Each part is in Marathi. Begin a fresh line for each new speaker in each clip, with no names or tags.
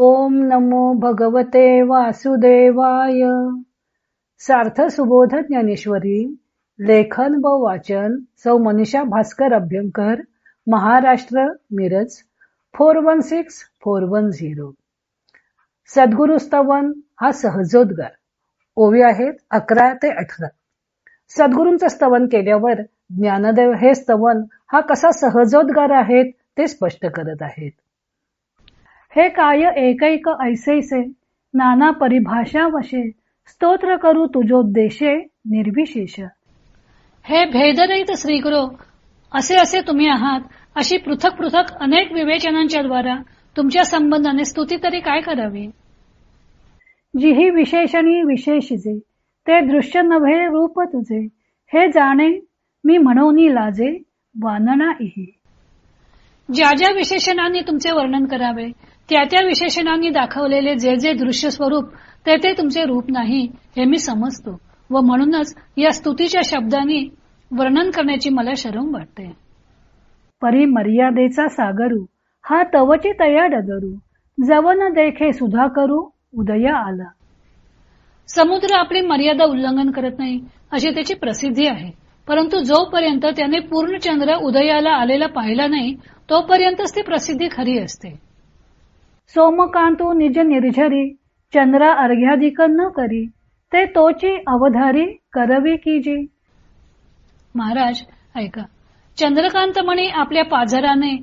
ओम नमो भगवते वासुदेवाय. सार्थ सुबोध ज्ञानेश्वरी लेखन व वाचन सौ Manisha Bhaskar Abhyankar Maharashtra Miraj four one six four one zero. सद्गुरु स्तवन हा सहजोद्गार. ओवी आहेत अकरा ते अठरा. सद्गुरूंचं स्तवन केल्यावर ज्ञानदेव हे स्तवन हा कसा सहजोद्गार आहेत ते स्पष्ट करत आहेत. हे काय एकैक ऐसैसे? नाना परिभाषा वशे स्तोत्र करू तुझोद्देशे निर्विशेष.
हे भेदरहित श्रीगुरु असे असे तुम्ही आहात अशी पृथक पृथक अनेक विवेचनांच्या द्वारा तुमच्या संबंधाने स्तुती तरी काय करावी?
जिही विशेषणी विशेषिजे ते दृश्य नव्हे रूप तुझे. हे जाणे मी म्हणून लाजे वानना इही
ज्या ज्या विशेषणांनी तुमचे वर्णन करावे त्या त्या विशेषणांनी दाखवलेले जे जे दृश्य स्वरूप ते ते तुमचे रूप नाही हे मी समजतो. व म्हणूनच या स्तुतीच्या शब्दांनी वर्णन करण्याची मला शरम वाटते.
परी मर्यादेचा सागरू हा तवची तया डगरू. जवन देखे सुधा करू उदया आला.
समुद्र आपली मर्यादा उल्लंघन करत नाही अशी त्याची प्रसिद्धी आहे. परंतु जोपर्यंत त्याने पूर्ण चंद्र उदयाला आलेला पाहिला नाही तोपर्यंतच ती प्रसिद्धी खरी असते.
सोमकांतो निज निर्झरी चंद्रा अर्घ्याधिक न करी ते तोची अवधारी करवी की जी?
महाराज ऐका. चंद्रकांत म्हणे आपल्या पाझराने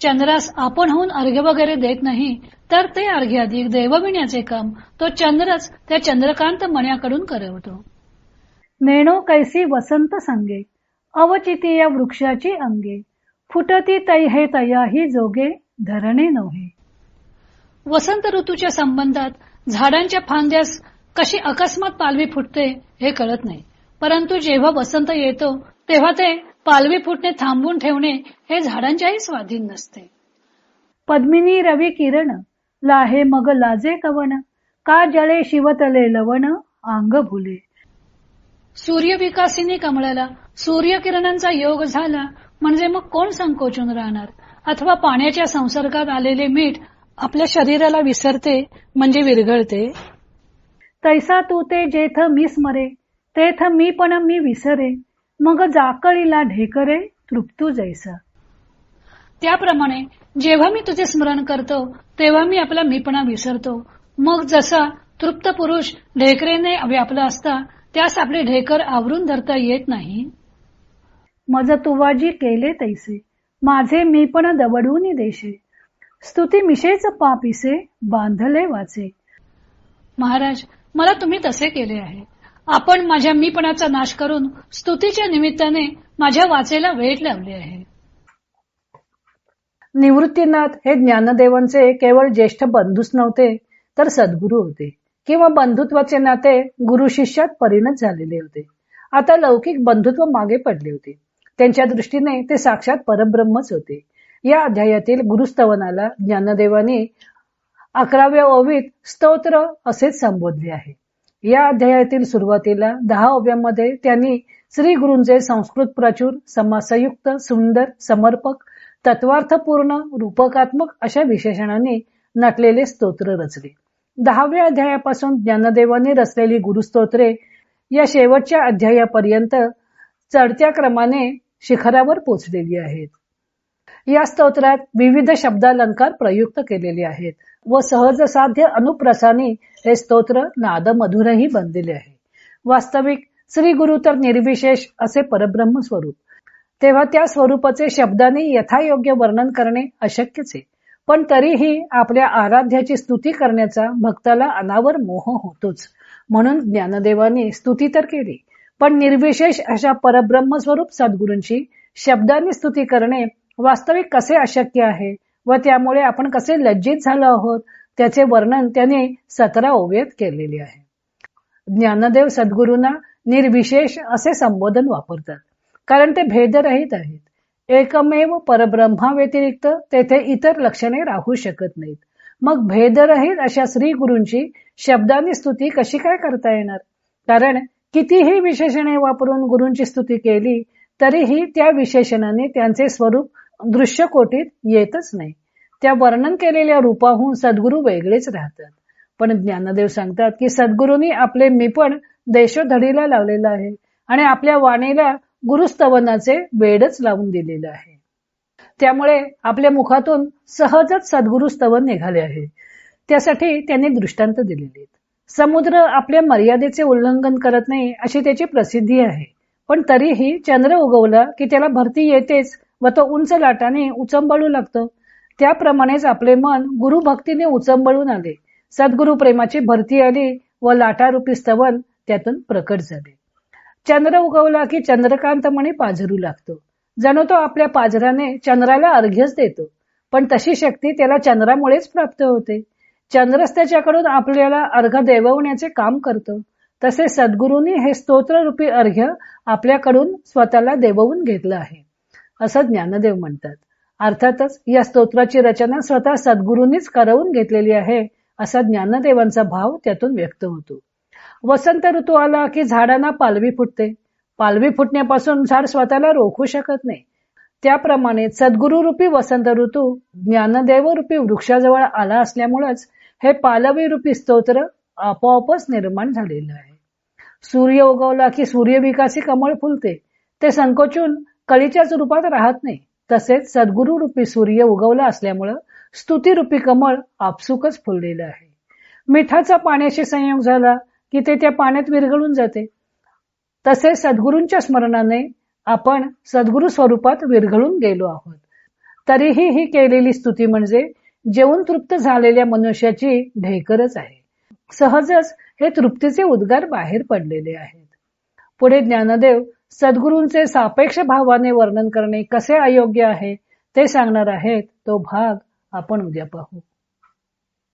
चंद्रास आपणहून अर्घ्य वगैरे देत नाही तर ते अर्घ्याधिक देवविण्याचे काम तो चंद्रच त्या चंद्रकांत मण्याकडून करवतो.
नेणो कैसी वसंत संगे अवचिती या वृक्षाची अंगे फुटती तै हे तयाही जोगे धरणे नव्हे.
वसंत ऋतूच्या संबंधात झाडांच्या फांद्यास कशी अकस्मात पालवी फुटते हे कळत नाही. परंतु जेव्हा वसंत येतो तेव्हा ते पालवी फुटणे थांबवून ठेवणे हे झाडांच्याही स्वाधीन नसते.
पद्मिनी रवी किरण लाहे मग लाजे कवन का जळे शिवतले लवण अंग भुले.
सूर्य विकासिनी कमळाला सूर्यकिरणांचा योग झाला म्हणजे मग कोण संकोचून राहणार? अथवा पाण्याच्या संसर्गात आलेले मीठ आपल्या शरीराला विसरते म्हणजे विरघळते.
तैसा तू ते जेथ मी स्मरे तेथ मी पण मी विसरे मग जाकळीला ढेकरे तृप्तू जैसा.
त्याप्रमाणे जेव्हा मी तुझे स्मरण करतो तेव्हा मी आपला मीपणा विसरतो. मग जसा तृप्त पुरुष ढेकरेने व्यापला असता त्यास आपले ढेकर आवरून धरता येत नाही.
मज तुवाजी केले तैसे माझे मी पण दवडून देशे. स्तुती मिशेच पापिसे बांधले वाचे.
महाराज मला तुम्ही तसे केले आहे. आपण माझ्या मीपणाचा नाश करून स्तुतीच्या निमित्ताने माझ्या वाचेला वेट लावले आहे.
निवृत्तीनाथ हे ज्ञानदेवांचे केवळ ज्येष्ठ बंधूच नव्हते तर सद्गुरू होते. किंवा बंधुत्वाचे नाते गुरु शिष्यात परिणत झालेले होते. आता लौकिक बंधुत्व मागे पडले होते. त्यांच्या दृष्टीने ते साक्षात परब्रह्मच होते. या अध्यायातील गुरुस्तवनाला ज्ञानदेवाने अकराव्या ओवीत स्तोत्र असेच संबोधले आहे. या अध्यायातील सुरुवातीला दहा ओव्यामध्ये त्यांनी श्री गुरूंचे संस्कृत प्रचूर समासयुक्त सुंदर समर्पक तत्वार्थपूर्ण रूपकात्मक अशा विशेषणाने नटलेले स्तोत्र रचले. दहाव्या अध्यायापासून ज्ञानदेवाने रचलेली गुरुस्तोत्रे या शेवटच्या अध्यायापर्यंत चढत्या क्रमाने शिखरावर पोचलेली आहेत. या स्तोत्रात विविध शब्दालंकार प्रयुक्त केलेले आहेत व सहज साध्य अनुप्रसानी हे स्तोत्र नाद मधुरही बनलेले आहे. वास्तविक श्री गुरु तर निर्विशेष असे परब्रह्म स्वरूप. तेव्हा त्या स्वरूपाचे शब्दाने यथायोग्य वर्णन करणे अशक्यच आहे. पण तरीही आपल्या आराध्याची स्तुती करण्याचा भक्ताला अनावर मोह होतोच. म्हणून ज्ञानदेवाने स्तुती तर केली. पण निर्विशेष अशा परब्रह्म स्वरूप सद्गुरूंची शब्दाने स्तुती करणे वास्तविक कसे अशक्य आहे व त्यामुळे आपण कसे लज्जित झालो आहोत त्याचे वर्णन त्याने सतरा ओव्यात केलेले आहे. ज्ञानदेव सद्गुरूंना निर्विशेष असे संबोधन वापरतात कारण ते भेदरहित आहेत. एकमेव परब्रह्मा व्यतिरिक्त तेथे इतर लक्षणे राहू शकत नाहीत. मग भेदरहित अशा श्री गुरूंची शब्दानी स्तुती कशी काय करता येणार? कारण कितीही विशेषणे वापरून गुरूंची स्तुती केली तरीही त्या विशेषणाने त्यांचे स्वरूप दृश्य कोटीत येतच नाही. त्या वर्णन केलेल्या रूपाहून सद्गुरू वेगळेच राहतात. पण ज्ञानदेव सांगतात की सद्गुरूंनी आपले मीपण देशोधडीला लावलेलं आहे आणि आपल्या वाणीला गुरुस्तवनाचे वेडच लावून दिलेलं आहे. त्यामुळे आपल्या मुखातून सहजच सद्गुरु स्तवन निघाले आहे. त्यासाठी त्यांनी दृष्टांत दिलेले आहेत. समुद्र आपल्या मर्यादेचे उल्लंघन करत नाही अशी त्याची प्रसिद्धी आहे. पण तरीही चंद्र उगवला की त्याला भरती येतेच व तो उंच लाटाने उचंबळू लागतो. त्याप्रमाणेच आपले मन गुरुभक्तीने उचंबळून आले. सद्गुरु प्रेमाची भरती आली व लाटारूपी स्तवन त्यातून प्रकट झाले. चंद्र उगवला की चंद्रकांत मणी पाझरू लागतो. जणू तो आपल्या पाझराने चंद्राला अर्घ्यच देतो. पण तशी शक्ती त्याला चंद्रामुळेच प्राप्त होते. चंद्रच त्याच्याकडून आपल्याला अर्घ देववण्याचे काम करतो. तसे सद्गुरूंनी हे स्तोत्ररूपी अर्घ्य आपल्याकडून स्वतःला देववून घेतलं आहे. असं ज्ञानदेव म्हणतात. अर्थातच या स्तोत्राची रचना स्वतः सद्गुरूंनीच करवून घेतलेली आहे असा ज्ञानदेवांचा भाव त्यातून व्यक्त होतो. वसंत ऋतू आला की झाडांना पालवी फुटते. पालवी फुटण्यापासून झाड स्वतःला रोखू शकत नाही. त्याप्रमाणे सद्गुरु रूपी वसंत ऋतू ज्ञानदेव रूपी वृक्षाजवळ आला असल्यामुळेच हे पालवी रूपी स्तोत्र आपोआपच निर्माण झालेलं आहे. सूर्य उगवला की सूर्यविकासी कमळ फुलते. ते संकोचून कळीच्याच रूपात राहत नाही. तसेच सद्गुरु रूपी सूर्य उगवला असल्यामुळं स्तुतीरूपी कमळ आपसुकच फुललेलं आहे. मिठाचा पाण्याशी संयोग झाला की ते त्या पाण्यात विरघळून जाते. तसे सद्गुरूंच्या स्मरणाने आपण सद्गुरु स्वरूपात विरघळून गेलो आहोत. तरीही ही केलेली स्तुती म्हणजे जेवून तृप्त झालेल्या मनुष्याची ढेकरच आहे. सहजच हे तृप्तीचे उद्गार बाहेर पडलेले आहेत. पुढे ज्ञानदेव सद्गुरूंचे सापेक्ष भावाने वर्णन करणे कसे अयोग्य आहे ते सांगणार आहेत तो भाग आपण उद्या पाहू.